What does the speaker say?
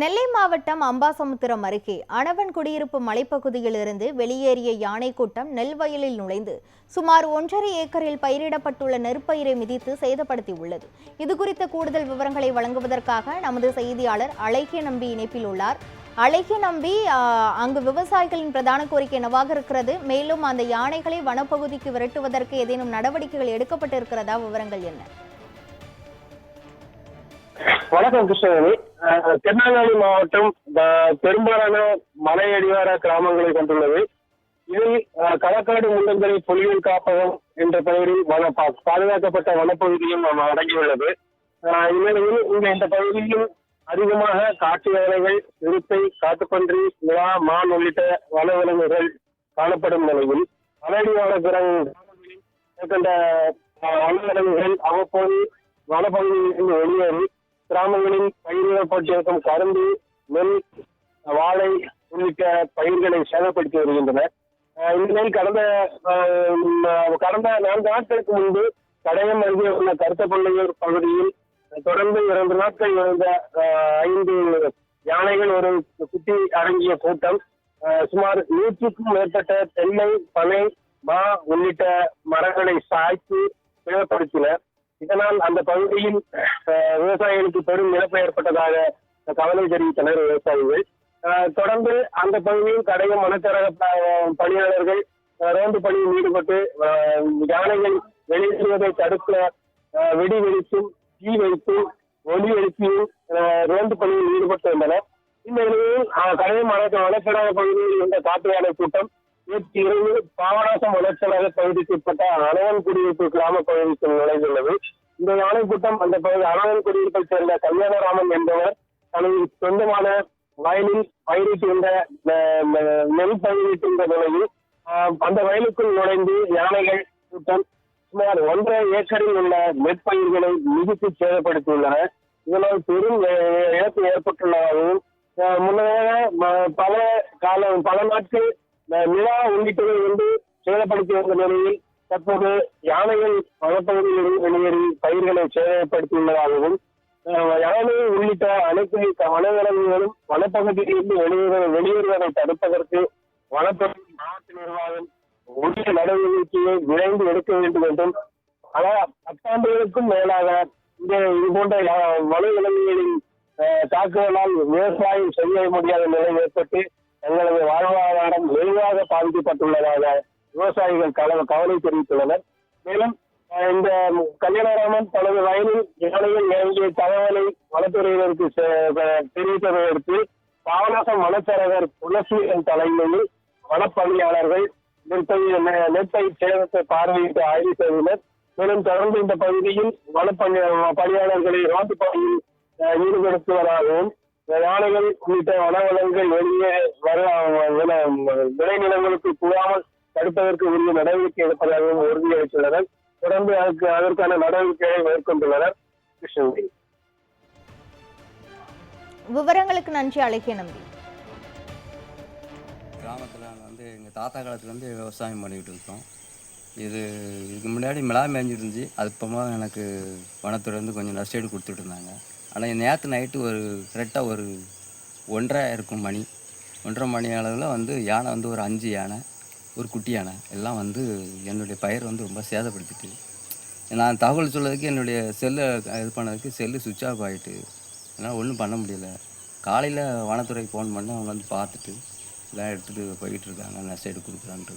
நெல்லை மாவட்டம் அம்பாசமுத்திரம் அருகே அணவன் குடியிருப்பு மலைப்பகுதியிலிருந்து வெளியேறிய யானை கூட்டம் நெல் வயலில் நுழைந்து சுமார் ஒன்றரை ஏக்கரில் பயிரிடப்பட்டுள்ள நெற்பயிரை மிதித்து சேதப்படுத்தியுள்ளது. இது குறித்த கூடுதல் விவரங்களை வழங்குவதற்காக நமது செய்தியாளர் அழகிய நம்பி இணைப்பில் உள்ளார். அழகிய நம்பி அங்கு விவசாயிகளின் பிரதான கோரிக்கை என்னவாக இருக்கிறது? மேலும் அந்த யானைகளை வனப்பகுதிக்கு விரட்டுவதற்கு ஏதேனும் நடவடிக்கைகள் எடுக்கப்பட்டிருக்கிறதா? விவரங்கள் என்ன? வணக்கம் கிருஷ்ணவேணி. அஹ், திருநெல்வேலி மாவட்டம் பெரும்பாலான மலையடிவார கிராமங்களை கொண்டுள்ளது. இதில் களக்காடு முள்ளந்தரை புலிகள் காப்பகம் என்ற பெயரில் வன பாதுகாக்கப்பட்ட வனப்பகுதியும் நாம் அடங்கியுள்ளது. இந்நிலையில் இங்க இந்த பகுதியில் அதிகமாக காட்டு யானைகள் சிறுத்தை காட்டுப்பன்றி நிலா மான் உள்ளிட்ட வனவிலங்குகள் காணப்படும் நிலையில் மலையடிவார கிராமங்களில் மேற்கண்ட அஹ், வனவிலங்குகள் அவ்வப்போது வனப்பகுதியிலிருந்து வெளியேறி கிராமங்களில் பயிரிடப்பட்டிருக்கும் கரும்பு நெல் வாழை உள்ளிட்ட பயிர்களை சேதப்படுத்தி வருகின்றன அஹ் இந்த கடந்த கடந்த நான்கு நாட்களுக்கு முன்பு கடையம் அருகே உள்ள கருத்தப்பள்ளையூர் பகுதியில் தொடர்ந்து இரண்டு நாட்கள் இருந்த ஐந்து யானைகள் ஒரு குட்டி அடங்கிய கூட்டம். சுமார் நூற்றுக்கும் மேற்பட்ட தென்னை பனை மா உள்ளிட்ட மரங்களை சாய்த்து சேதப்படுத்தினர் இதனால் அந்த பகுதியில் விவசாயிகளுக்கு பெரும் இழப்பு ஏற்பட்டதாக கவலை தெரிவித்தனர் விவசாயிகள். தொடர்ந்து அந்த பகுதியில் கடையும் வனச்சரக பணியாளர்கள் ரோந்து பணியில் ஈடுபட்டு அஹ், யானைகள் வெளியேறுவதை தடுக்க வெடி வெடித்தும் தீ வைத்தும் ஒலி எழுப்பியும் ரோந்து பணியில் ஈடுபட்டு வந்தனர். இந்த நிலையில் கடையும் வன பகுதியில் இருந்த காட்டு யானை கூட்டம் நேற்று இரவு பாபநாசம் வளர்ச்சியாக பகுதிக்குட்பட்ட உட்பட்ட குடியிருப்பு கிராம பகுதிக்கு நுழைந்துள்ளது. இந்த யானை கூட்டம் அந்த பகுதி அணவன் குடியிருப்பை சேர்ந்த கல்யாணராமன் என்பவர் தனது சொந்தமான வயலில் பயிரிட்டிருந்த நெல் பயிரிட்டிருந்த நிலையில் அஹ், அந்த வயலுக்குள் நுழைந்து யானைகள் கூட்டம் சுமார் ஒன்றரை ஏக்கரில் உள்ள நெற்பயிர்களை மிதித்து சேதப்படுத்தியுள்ளன. இதனால் பெரும் இழப்பு ஏற்பட்டுள்ளதாகவும் அஹ், முன்னதாக பல காலம் பல நாட்கள் அஹ், நிலா வந்து சேதப்படுத்தி வந்த நிலையில் தற்போது யானைகள் வனப்பகுதியில் வெளியேறி பயிர்களை சேதப்படுத்தியுள்ளதாகவும் யானை உள்ளிட்ட அனைத்து வனவிலங்குகளும் வனப்பகுதியிலிருந்து வெளியேற வெளியேறுவதை தடுப்பதற்கு வனப்பகுதி மாவட்ட நிர்வாகம் உரிய நடவடிக்கையை விரைந்து எடுக்க வேண்டும் என்றும் ஆனால் பத்தாண்டுகளுக்கும் மேலாக இந்த இது போன்ற யா- வனவிலங்குகளின் தாக்குதலால் விவசாயம் செய்ய முடியாத நிலை ஏற்பட்டு தங்களது வாழ்வாதாரம் வெகுவாக பாதிக்கப்பட்டுள்ளதாக விவசாயிகள் கல- கவலை தெரிவித்துள்ளனர். மேலும் இந்த கல்யாணராமன் தனது வயலில் யானைகள் இறங்கிய தகவலை வனத்துறையினருக்கு செ- தெரிவித்ததை அடுத்து பாவநாசம் வனச்சரகர் துளசியின் தலைமையில் வனப்பணியாளர்கள் நெற்பயிர் நெற்பயிர் சேதத்தை பார்வையிட்டு ஆய்வு செய்தனர். மேலும் தொடர்ந்து இந்த பகுதியில் வனப்பணி பணியாளர்களை ரோந்து பணியில் அஹ், ஈடுபடுத்துவதாகவும் யானைகள் உள்ளிட்ட வனவளங்கள் வெளியே வர விளை- விளைநிலங்களுக்கு புகாமல் தடுப்பதற்கு உரிய நடவடிக்கை எடுப்பதாகவும் உறுதியளித்துள்ளனர். தொடர்ந்து அதற்கு அதற்கான நடவடிக்கைகளை மேற்கொண்டுள்ளனர் கிருஷ்ணகிரி. விவரங்களுக்கு நன்றி அழகிய நம்பி. கிராமத்தில் வந்து எங்கள் தாத்தா காலத்துலேருந்து விவசாயம் பண்ணிக்கிட்டு இருக்கோம் இது இதுக்கு முன்னாடி மிளா மேய்ஞ்சிட்டு இருந்துச்சு அது இப்போமா எனக்கு வனத்துறையிலேருந்து கொஞ்சம் நஷ்டீடு கொடுத்துட்டு இருந்தாங்க. ஆனால் நேற்று நைட்டு ஒரு கரெக்டாக ஒரு ஒன்றரை இருக்கும் மணி. ஒன்றரை மணி அளவில் வந்து யானை வந்து ஒரு அஞ்சு யானை ஒரு குட்டி யானை எல்லாம் வந்து என்னுடைய பயிர் வந்து ரொம்ப சேதப்படுத்திட்டு. நான் தகவல் சொல்கிறதுக்கு என்னுடைய செல்லை இது பண்ணதுக்கு செல்லு சுவிட்ச் ஆஃப் ஆகிட்டு என்னால் ஒன்றும் பண்ண முடியல. காலையில் வனத்துறைக்கு ஃபோன் பண்ணி அவங்க வந்து பார்த்துட்டு எல்லாம் எடுத்துகிட்டு போயிட்டு இருக்காங்க. நஷ்டீடு கொடுக்குறான்ட்டு